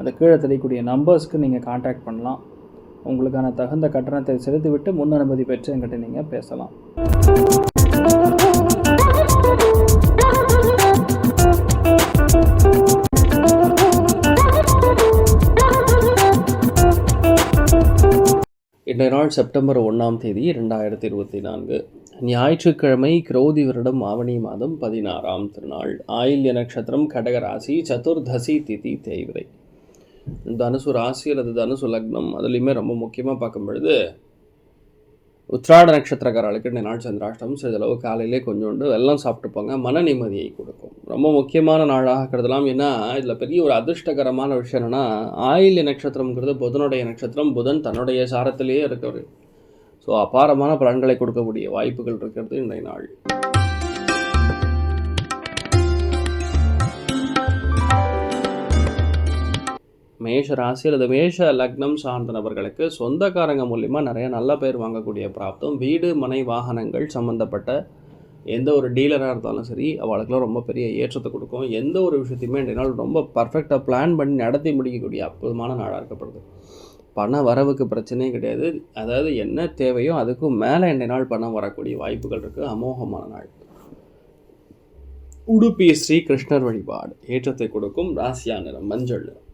அந்த கீழே தெரியக்கூடிய நம்பர்ஸ்க்கு நீங்கள் காண்டாக்ட் பண்ணலாம். உங்களுக்கான தகுந்த கட்டணத்தை செலுத்திவிட்டு முன் அனுமதி பெற்று என்கிட்ட நீங்கள் பேசலாம். இன்றைய நாள் செப்டம்பர் ஒன்றாம் தேதி ரெண்டாயிரத்தி இருபத்தி நான்கு. ஞாயிற்றுக்கிழமை கிரௌதி வருடம் ஆவணி மாதம் பதினாறாம் திருநாள். ஆயில்ய நட்சத்திரம் கடகராசி சதுர்தசி திதி தேய்விரை தனுசு ராசி அல்லது தனுசு லக்னம் அதுலேயுமே ரொம்ப முக்கியமாக பார்க்கும் பொழுது உத்ராட நட்சத்திரக்காரர்களுக்கு இந்த நாள் சந்திராஷ்டமம். சிறிதளவு காலையிலே கொஞ்சோண்டு வெள்ளம் சாப்பிட்டு போங்க. மன நிம்மதியை கொடுக்கும். ரொம்ப முக்கியமான நாளாக கருதலாம். ஏன்னா இதில் பெரிய ஒரு அதிர்ஷ்டகரமான விஷயம் என்னென்னா ஆயில்ய நட்சத்திரம்ங்கிறது புதனுடைய நட்சத்திரம். புதன் தன்னுடைய சாரத்திலேயே இருக்கிறது. ஸோ அபாரமான பலன்களை கொடுக்கக்கூடிய வாய்ப்புகள் இருக்கிறது இன்றைய நாள். மேஷ ராசி அல்லது மேஷ லக்னம் சார்ந்த நபர்களுக்கு சொந்தக்காரங்க மூலிமா நிறைய நல்ல பேர் வாங்கக்கூடிய பிராப்தம். வீடு மனை வாகனங்கள் சம்மந்தப்பட்ட எந்த ஒரு டீலராக இருந்தாலும் சரி அவளுக்குலாம் ரொம்ப பெரிய ஏற்றத்தை கொடுக்கும். எந்த ஒரு விஷயத்தையுமே என்னால் ரொம்ப பர்ஃபெக்டாக பிளான் பண்ணி நடத்தி முடிக்கக்கூடிய அற்புதமான நாளாக இருக்கப்படுது பண வரவுக்கு பிரச்சனையே கிடையாது. அதாவது என்ன தேவையோ அதுக்கும் மேலே இன்றைய நாள் பணம் வரக்கூடிய வாய்ப்புகள் இருக்குது அமோகமான நாள். உடுப்பி ஸ்ரீ கிருஷ்ணர் வழிபாடு. ஏற்றத்தை கொடுக்கும் ராசியா நிறம் மஞ்சள் நிறம்.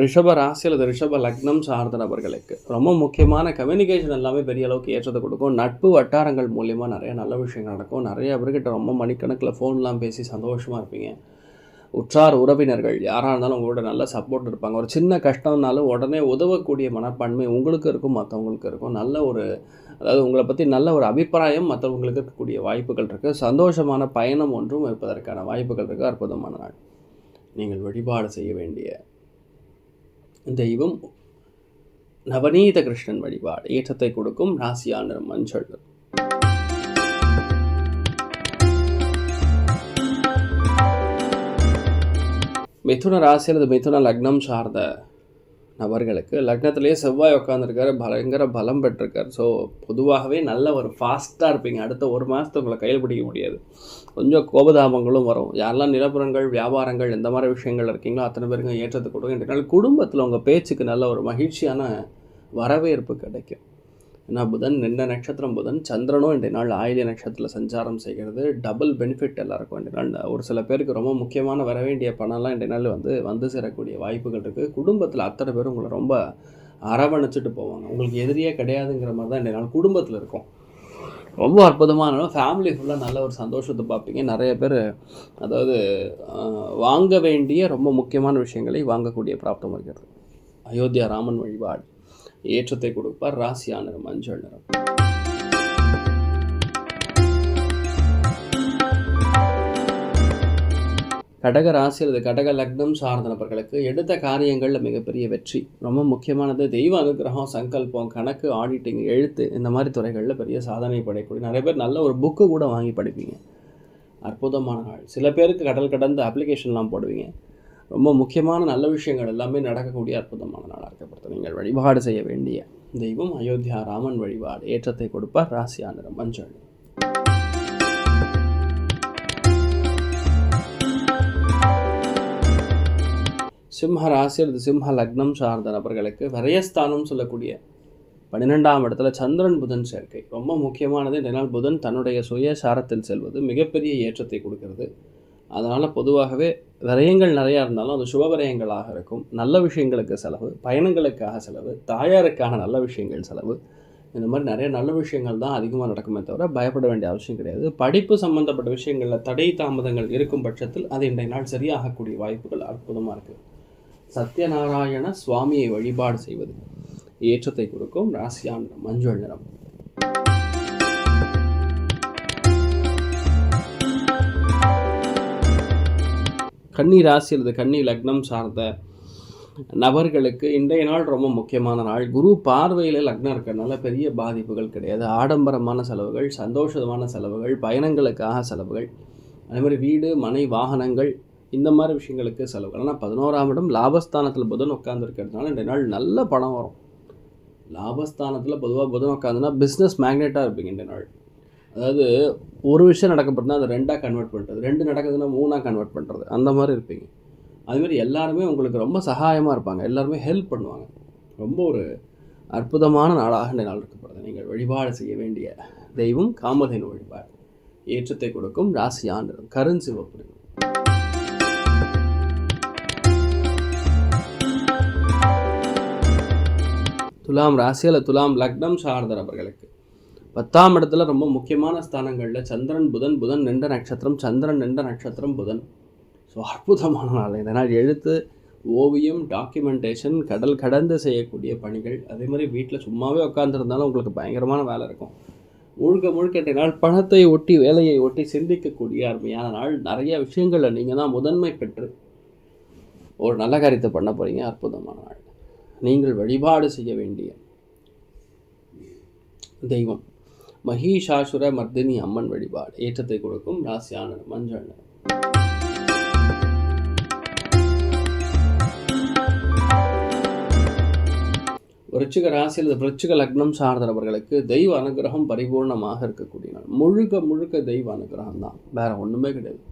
ரிஷப ராசி அல்லது ரிஷப லக்னம் சார்ந்த நபர்களுக்கு ரொம்ப முக்கியமான கம்யூனிகேஷன் எல்லாமே பெரிய அளவுக்கு ஏற்றத்தை கொடுக்கும். நட்பு வட்டாரங்கள் மூலியமாக நிறைய நல்ல விஷயங்கள் நடக்கும். நிறைய பேர்கிட்ட ரொம்ப மணிக்கணக்கில் ஃபோன்லாம் பேசி சந்தோஷமாக இருப்பீங்க. உற்றார் உறவினர்கள் யாராக இருந்தாலும் உங்களோட நல்ல சப்போர்ட் இருப்பாங்க. ஒரு சின்ன கஷ்டம்னாலும் உடனே உதவக்கூடிய மனப்பான்மை உங்களுக்கு இருக்கும் மற்றவங்களுக்கு இருக்கும். நல்ல ஒரு அதாவது உங்களை பற்றி நல்ல ஒரு அபிப்பிராயம் மற்றவங்களுக்கு இருக்கக்கூடிய வாய்ப்புகள் இருக்குது சந்தோஷமான பயணம் ஒன்றும் இருப்பதற்கான வாய்ப்புகள் இருக்குது அற்புதமான நாள். நீங்கள் வழிபாடு செய்ய வேண்டிய தெய்வம் நவநீத கிருஷ்ணன் வழிபாடு. ஏற்றத்தை கொடுக்கும் ராசியான மஞ்சள். மிதுன ராசி அல்லது மிதுன லக்னம் சார்ந்த நபர்களுக்கு. லக்னத்திலேயே செவ்வாய் உட்காந்துருக்காரு பயங்கர பலம் பெற்றிருக்காரு. ஸோ பொதுவாகவே நல்ல ஒரு ஃபாஸ்ட்டாக இருப்பீங்க. அடுத்த ஒரு மாதத்தை உங்களை கையில் பிடிக்க முடியாது. கொஞ்சம் கோபதாபங்களும் வரும். யாரெல்லாம் நிலப்புறங்கள் வியாபாரங்கள் இந்த மாதிரி விஷயங்கள் இருக்கீங்களோ அத்தனை பேருக்கும் ஏற்றத்தை கொடுக்கும் என்றால் குடும்பத்தில் உங்கள் பேச்சுக்கு நல்ல ஒரு மகிழ்ச்சியான வரவேற்பு கிடைக்கும். ஏன்னா புதன் நின்ற நட்சத்திரம் புதன் சந்திரனும் இன்றைய நாள் ஆயிலிய நட்சத்திரத்தில் சஞ்சாரம் செய்கிறது. டபுள் பெனிஃபிட் எல்லாருக்கும் இன்றைய நாள். ஒரு சில பேருக்கு ரொம்ப முக்கியமான வர வேண்டிய பணம்லாம் இன்றைய நாள் வந்து வந்து சேரக்கூடிய வாய்ப்புகள் இருக்குது குடும்பத்தில் அத்தனை பேரும் உங்களை ரொம்ப அரவணைச்சிட்டு போவாங்க. உங்களுக்கு எதிரியே கிடையாதுங்கிற மாதிரி தான் இன்றைய நாள் குடும்பத்தில் இருக்கும். ரொம்ப அற்புதமான ஃபேமிலி ஃபுல்லாக நல்ல ஒரு சந்தோஷத்தை பார்ப்பீங்க. நிறைய பேர் அதாவது வாங்க வேண்டிய ரொம்ப முக்கியமான விஷயங்களை வாங்கக்கூடிய பிராப்தம் இருக்கிறது. அயோத்தியா ராமன் வழிபாடு. ஏற்றத்தை கொடுப்பார். ராசியா நிறம் மஞ்சள் நிறம் கடக ராசி அல்லது கடக லக்னம் சார்ந்த நபர்களுக்கு எடுத்த காரியங்களில் மிகப்பெரிய வெற்றி. ரொம்ப முக்கியமானது தெய்வ அனுகிரகம் சங்கல்பம் கணக்கு ஆடிட்டிங் எழுத்து இந்த மாதிரி துறைகளில் பெரிய சாதனை படைக்கூடிய நிறைய பேர் நல்ல ஒரு புக்கு கூட வாங்கி படிப்பீங்க. அற்புதமான நாள். சில பேருக்கு கடல் கடந்து அப்ளிகேஷன்லாம் போடுவீங்க. ரொம்ப முக்கியமான நல்ல விஷயங்கள் எல்லாமே நடக்கக்கூடிய அற்புதமான நாளாக இருக்கப்படுது நீங்கள் வழிபாடு செய்ய வேண்டிய தெய்வம் அயோத்தியா ராமன் வழிபாடு. ஏற்றத்தை கொடுப்பார் ராசியா நிறம் மஞ்சள் சிம்ம ராசி அல்லது சிம்ம லக்னம் சார்ந்த நபர்களுக்கு விரயஸ்தானம் சொல்லக்கூடிய பன்னிரெண்டாம் இடத்துல சந்திரன் புதன் சேர்க்கை. ரொம்ப முக்கியமானது இதனால் புதன் தன்னுடைய சுயசாரத்தில் செல்வது மிகப்பெரிய ஏற்றத்தை கொடுக்கிறது. அதனால் பொதுவாகவே விரயங்கள் நிறையா இருந்தாலும் அது சுப விரயங்களாக இருக்கும். நல்ல விஷயங்களுக்கு செலவு பயணங்களுக்காக செலவு தாயாருக்கான நல்ல விஷயங்கள் செலவு. இந்த மாதிரி நிறைய நல்ல விஷயங்கள் தான் அதிகமாக நடக்குமே தவிர பயப்பட வேண்டிய அவசியம் கிடையாது. படிப்பு சம்மந்தப்பட்ட விஷயங்களில் தடை தாமதங்கள் இருக்கும் பட்சத்தில் அது இன்றைய நாள் சரியாகக்கூடிய வாய்ப்புகள் அற்புதமாக இருக்குது சத்யநாராயண சுவாமியை வழிபாடு செய்வது ஏற்றத்தை கொடுக்கும். ராசியான மஞ்சள் நிறம். கன்னி ராசி அல்லது கன்னி லக்னம் சார்ந்த நபர்களுக்கு இன்றைய நாள் ரொம்ப முக்கியமான நாள். குரு பார்வையில் லக்னம் இருக்கிறதுனால பெரிய பாதிப்புகள் கிடையாது. ஆடம்பரமான செலவுகள் சந்தோஷமான செலவுகள் பயணங்களுக்காக செலவுகள் அதே மாதிரி வீடு மனை வாகனங்கள் இந்த மாதிரி விஷயங்களுக்கு செலவுகள். ஆனால் பதினோராம் இடம் லாபஸ்தானத்தில் புதன் உட்காந்துருக்கிறதுனால இன்றைய நாள் நல்ல பணம் வரும். லாபஸ்தானத்தில் பொதுவாக புதன் உட்காந்துன்னா பிஸ்னஸ் மேக்னெட்டாக இருப்பீங்க இந்த நாள். அதாவது ஒரு விஷயம் நடக்கப்படுதுன்னா அதை ரெண்டாக கன்வெர்ட் பண்ணுறது ரெண்டு நடக்குதுன்னா மூணாக கன்வெர்ட் பண்ணுறது அந்த மாதிரி இருப்பீங்க. அதுமாரி எல்லாருமே உங்களுக்கு ரொம்ப சகாயமாக இருப்பாங்க. எல்லாருமே ஹெல்ப் பண்ணுவாங்க. ரொம்ப ஒரு அற்புதமான நாளாக இந்த நாள் இருக்கப்படுது. நீங்கள் வழிபாடு செய்ய வேண்டிய தெய்வம் காமதேனு வழிபாடு. ஏற்றத்தை கொடுக்கும் ராசி ராசியான் கருஞ்சிவப்பு நிறம். துலாம் ராசி அல்ல துலாம் லக்னம் சார்ந்த நபர்களுக்கு பத்தாம் இடத்துல ரொம்ப முக்கியமான ஸ்தானங்களில் சந்திரன் புதன் புதன் நின்ற நட்சத்திரம் சந்திரன் நின்ற நட்சத்திரம் புதன். ஸோ அற்புதமான நாள். இந்த நாள் எழுத்து ஓவியம் டாக்குமெண்டேஷன் கடல் கடந்து செய்யக்கூடிய பணிகள். அதே மாதிரி வீட்டில் சும்மாவே உட்காந்துருந்தாலும் உங்களுக்கு பயங்கரமான வேலை இருக்கும். முழுக்க முழுக்க நாள் பணத்தை ஒட்டி வேலையை ஒட்டி சிந்திக்கக்கூடிய அருமையான நாள். நிறைய விஷயங்களில் நீங்கள் தான் முதன்மை பெற்று ஒரு நல்ல காரியத்தை பண்ண போகிறீங்க அற்புதமான நாள். நீங்கள் வழிபாடு செய்ய வேண்டிய தெய்வம். மகிஷாசுர மர்தினி அம்மன் வழிபாடு. ஏற்றத்தை கொடுக்கும் ராசியான மஞ்சள் நிறம். விருச்சிக ராசியில் விருச்சிக லக்னம் சார்ந்தவர்களுக்கு தெய்வ அனுகிரகம் பரிபூர்ணமாக இருக்கக்கூடிய நாள். முழுக்க முழுக்க தெய்வ அனுகிரகம் தான். வேற ஒன்றுமே கிடையாது.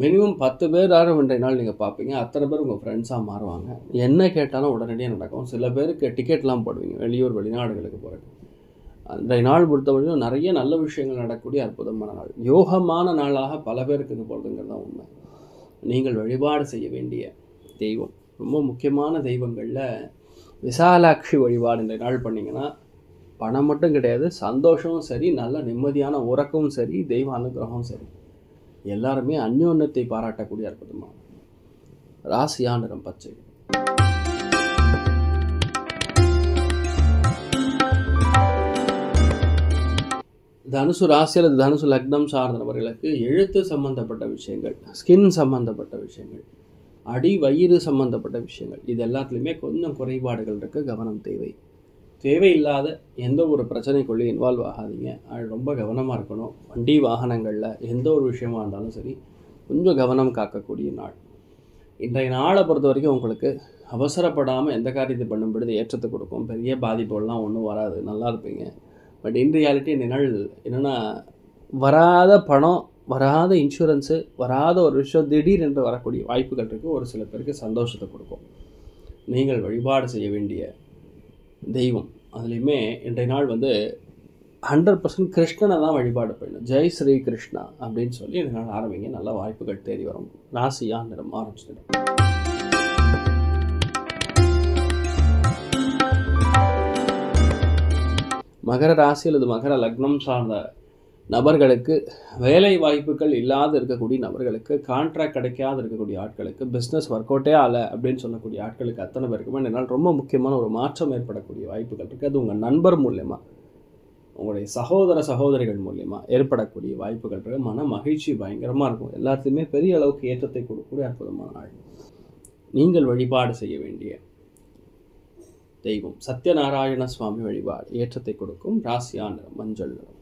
மினிமம் பத்து பேர் யாரும் இன்றைய நாள் நீங்கள் பார்ப்பீங்க அத்தனை பேர் உங்கள் ஃப்ரெண்ட்ஸாக மாறுவாங்க. என்ன கேட்டாலும் உடனடியாக நடக்கும். சில பேருக்கு டிக்கெட்லாம் போடுவீங்க. வெளியூர் வெளிநாடுகளுக்கு போகிறது அன்றைய நாள் பொறுத்தவரையும் நிறைய நல்ல விஷயங்கள் நடக்கக்கூடிய அற்புதமான நாள். யோகமான நாளாக பல பேருக்கு இது போகிறதுங்கிறது தான் உண்மை. நீங்கள் வழிபாடு செய்ய வேண்டிய தெய்வம். ரொம்ப முக்கியமான தெய்வங்களில் விசாலாட்சி வழிபாடு இந்த நாள் பண்ணிங்கன்னா பணம் மட்டும் கிடையாது சந்தோஷமும் சரி நல்ல நிம்மதியான உறக்கமும் சரி தெய்வ அனுகிரகமும் சரி. எல்லாருமே அந்யோன்னத்தை பாராட்டக்கூடிய அற்புதமான ராசியான பச்சை. தனுசு ராசி அல்லது தனுசு லக்னம் சார்ந்த நபர்களுக்கு எழுத்து சம்பந்தப்பட்ட விஷயங்கள் ஸ்கின் சம்பந்தப்பட்ட விஷயங்கள் அடி வயிறு சம்பந்தப்பட்ட விஷயங்கள் இது எல்லாத்துலேயுமே கொஞ்சம் குறைபாடுகள் இருக்க. கவனம் தேவை. தேவையில்லாத எந்த ஒரு பிரச்சனைக்குள்ளே இன்வால்வ் ஆகாதீங்க. அது ரொம்ப கவனமாக இருக்கணும். வண்டி வாகனங்களில் எந்த ஒரு விஷயமா இருந்தாலும் சரி கொஞ்சம் கவனம் காக்கக்கூடிய நாள். இன்றைய நாளை பொறுத்த வரைக்கும் உங்களுக்கு அவசரப்படாமல் எந்த காரியத்தை பண்ணும் ஏற்றத்தை கொடுக்கும். பெரிய பாதிப்புகள்லாம் ஒன்றும் வராது. நல்லா இருப்பீங்க. பட் இன் ரியாலிட்டி இந்த நாள் என்னென்னா வராத பணம் வராத இன்சூரன்ஸு வராத ஒரு விஷயம் திடீரென்று வரக்கூடிய வாய்ப்புகள் இருக்குது ஒரு சில பேருக்கு சந்தோஷத்தை கொடுக்கும். நீங்கள் வழிபாடு செய்ய வேண்டிய தெய்வம். அதுலேயுமே இன்றைய நாள் வந்து ஹண்ட்ரட் பர்சன்ட் கிருஷ்ணனை தான் வழிபாடு பண்ணணும். ஜெய் ஸ்ரீ கிருஷ்ணா அப்படின்னு சொல்லி இந்த நாள் ஆரம்பிங்க. நல்ல வாய்ப்புகள் தேடி வரும். ராசியாக நிறம் ஆரம்பிச்சிடும். மகர ராசி அல்லது மகர லக்னம் சார்ந்த நபர்களுக்கு வேலை வாய்ப்புகள் இல்லாத இருக்கக்கூடிய நபர்களுக்கு கான்ட்ராக்ட் கிடைக்காத இருக்கக்கூடிய ஆட்களுக்கு பிஸ்னஸ் ஒர்க் அவுட்டே ஆலை அப்படின்னு சொல்லக்கூடிய ஆட்களுக்கு அத்தனை பேருக்குமே என்னால் ரொம்ப முக்கியமான ஒரு மாற்றம் ஏற்படக்கூடிய வாய்ப்புகள் இருக்குது அது உங்கள் நண்பர் மூலயமா உங்களுடைய சகோதர சகோதரிகள் மூலியமாக ஏற்படக்கூடிய வாய்ப்புகள் இருக்குது மன மகிழ்ச்சி பயங்கரமாக இருக்கும். எல்லாத்துலேயுமே பெரிய அளவுக்கு ஏற்றத்தை கொடுக்கக்கூடிய அற்புதமான ஆள் நீங்கள் வழிபாடு செய்ய வேண்டிய தெய்வம். சத்யநாராயண சுவாமி வழிபாடு. ஏற்றத்தை கொடுக்கும் ராசியா நிறம் மஞ்சள் நிறம்.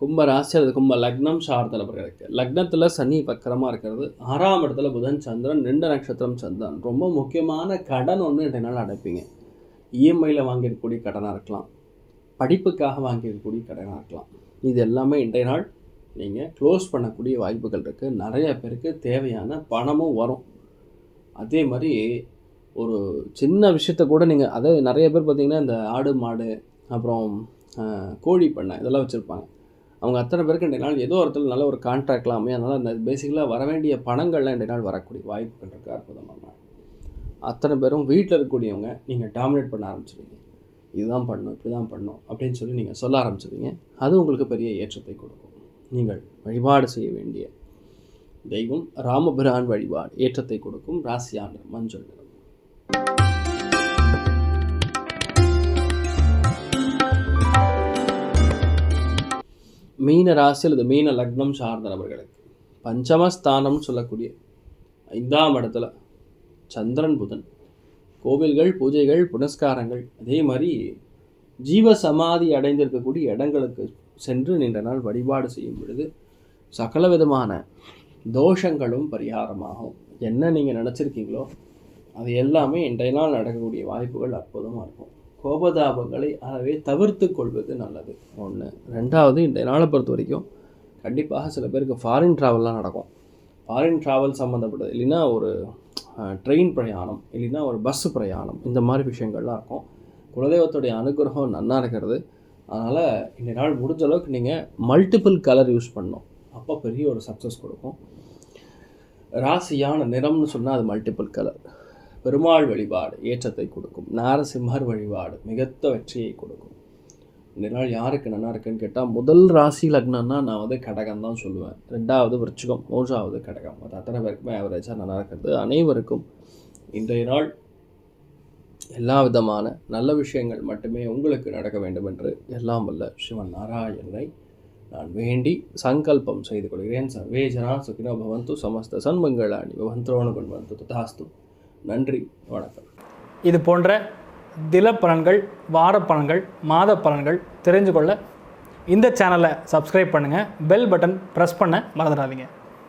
கும்ப ராசி அல்லது கும்ப லக்னம் சார்ந்தவர்களுக்கு லக்னத்தில் சனி வக்கரமாக இருக்கிறது. ஆறாம் இடத்துல புதன் சந்திரன் ரெண்டு நட்சத்திரம் சந்திரன். ரொம்ப முக்கியமான கடன் ஒன்று இன்றைய நாள் அடைப்பீங்க. இஎம்ஐயில் வாங்கியிருக்கக்கூடிய கடனாக இருக்கலாம். படிப்புக்காக வாங்கியிருக்கக்கூடிய கடனாக இருக்கலாம். இது எல்லாமே இன்றைய நாள் நீங்கள் க்ளோஸ் பண்ணக்கூடிய வாய்ப்புகள் இருக்குது நிறைய பேருக்கு தேவையான பணமும் வரும். அதே மாதிரி ஒரு சின்ன விஷயத்த கூட நீங்கள் அதாவது நிறைய பேர் பார்த்திங்கன்னா இந்த ஆடு மாடு அப்புறம் கோழி பண்ணை இதெல்லாம் வச்சுருப்பாங்க. அவங்க அத்தனை பேருக்கு இன்றைய நாள் ஏதோ ஒருத்தர் நல்ல ஒரு கான்ட்ராக்ட்லாம் அமையும் அதனால் அந்த பேசிக்கலாக வர வேண்டிய பணங்கள்லாம் இன்றைய நாள் வரக்கூடிய வாய்ப்புகள் இருக்குது அற்புதமான அத்தனை பேரும் வீட்டில் இருக்கக்கூடியவங்க நீங்கள் டாமினேட் பண்ண ஆரம்பிச்சிடுவீங்க இதுதான் பண்ணணும் இப்படி தான் பண்ணணும் அப்படின்னு சொல்லி நீங்கள் சொல்ல ஆரம்பிச்சிடுவீங்க அது உங்களுக்கு பெரிய ஏற்றத்தை கொடுக்கும். நீங்கள் வழிபாடு செய்ய வேண்டிய தெய்வம் ராமபிரான் வழிபாடு ஏற்றத்தை கொடுக்கும் ராசியான மஞ்சள் நிறம். மீன ராசி அல்லது மீன லக்னம் சார்ந்த நபர்களுக்கு பஞ்சமஸ்தானம்னு சொல்லக்கூடிய ஐந்தாம் இடத்துல சந்திரன் புதன் கோவில்கள் பூஜைகள் புனஸ்காரங்கள் அதே மாதிரி ஜீவ சமாதி அடைந்திருக்கக்கூடிய இடங்களுக்கு சென்று நீண்ட நாள் வழிபாடு செய்யும் பொழுது சகல விதமான தோஷங்களும் பரிகாரமாகும். என்ன நீங்கள் நினச்சிருக்கீங்களோ அது எல்லாமே இன்றைய நாள் நடக்கக்கூடிய வாய்ப்புகள் அற்புதமாக இருக்கும். கோபதாபங்களை அறவே தவிர்த்து கொள்வது நல்லது. ஒன்று ரெண்டாவது இன்றைய நாளை பொறுத்த வரைக்கும் கண்டிப்பாக சில பேருக்கு ஃபாரின் ட்ராவல்லாம் நடக்கும். ஃபாரின் ட்ராவல் சம்மந்தப்பட்டது இல்லைன்னா ஒரு ட்ரெயின் பிரயாணம் இல்லைன்னா ஒரு பஸ் பிரயாணம் இந்த மாதிரி விஷயங்கள்லாம் இருக்கும். குலதெய்வத்துடைய அனுகிரகம் நன்னா இருக்கிறது. அதனால் இந்த நாள் முடிஞ்ச அளவுக்கு நீங்கள் மல்டிபிள் கலர் யூஸ் பண்ணணும். அப்போ பெரிய ஒரு சக்ஸஸ் கொடுக்கும். ராசியான நிறம்னு சொன்னால் அது மல்டிபிள் கலர் பெருமாள் வழிபாடு ஏற்றத்தை கொடுக்கும். நாரசிம்மர் வழிபாடு மிகத்த வெற்றியை கொடுக்கும். இந்த நாள் யாருக்கு நல்லா இருக்குன்னு கேட்டால் முதல் ராசி லக்னம்னா நான் வந்து கடகம் தான் சொல்லுவேன். ரெண்டாவது விருச்சிகம் மூன்றாவது கடகம். அது அத்தனை பேருக்குமே ஆவரேஜாக நல்லா இருக்கிறது. அனைவருக்கும் இன்றைய நாள் எல்லா விதமான நல்ல விஷயங்கள் மட்டுமே உங்களுக்கு நடக்க வேண்டும் என்று எல்லாம் வல்ல சிவன் நாராயணனை நான் வேண்டி சங்கல்பம் செய்து கொள்கிறேன். சர்வே ஜனா சுகினோ பவந்து சமஸ்த சண்மங்களாணி பவந்தோணு கொண்டு ததாஸ்து. நன்றி. வணக்கம். இது போன்ற தில பலன்கள் வார பலன்கள் மாத பலன்கள் தெரிஞ்சு கொள்ள இந்த சேனலை சப்ஸ்கிரைப் பண்ணுங்கள் பெல் பட்டன் ப்ரெஸ் பண்ண மறந்துடாதீங்க.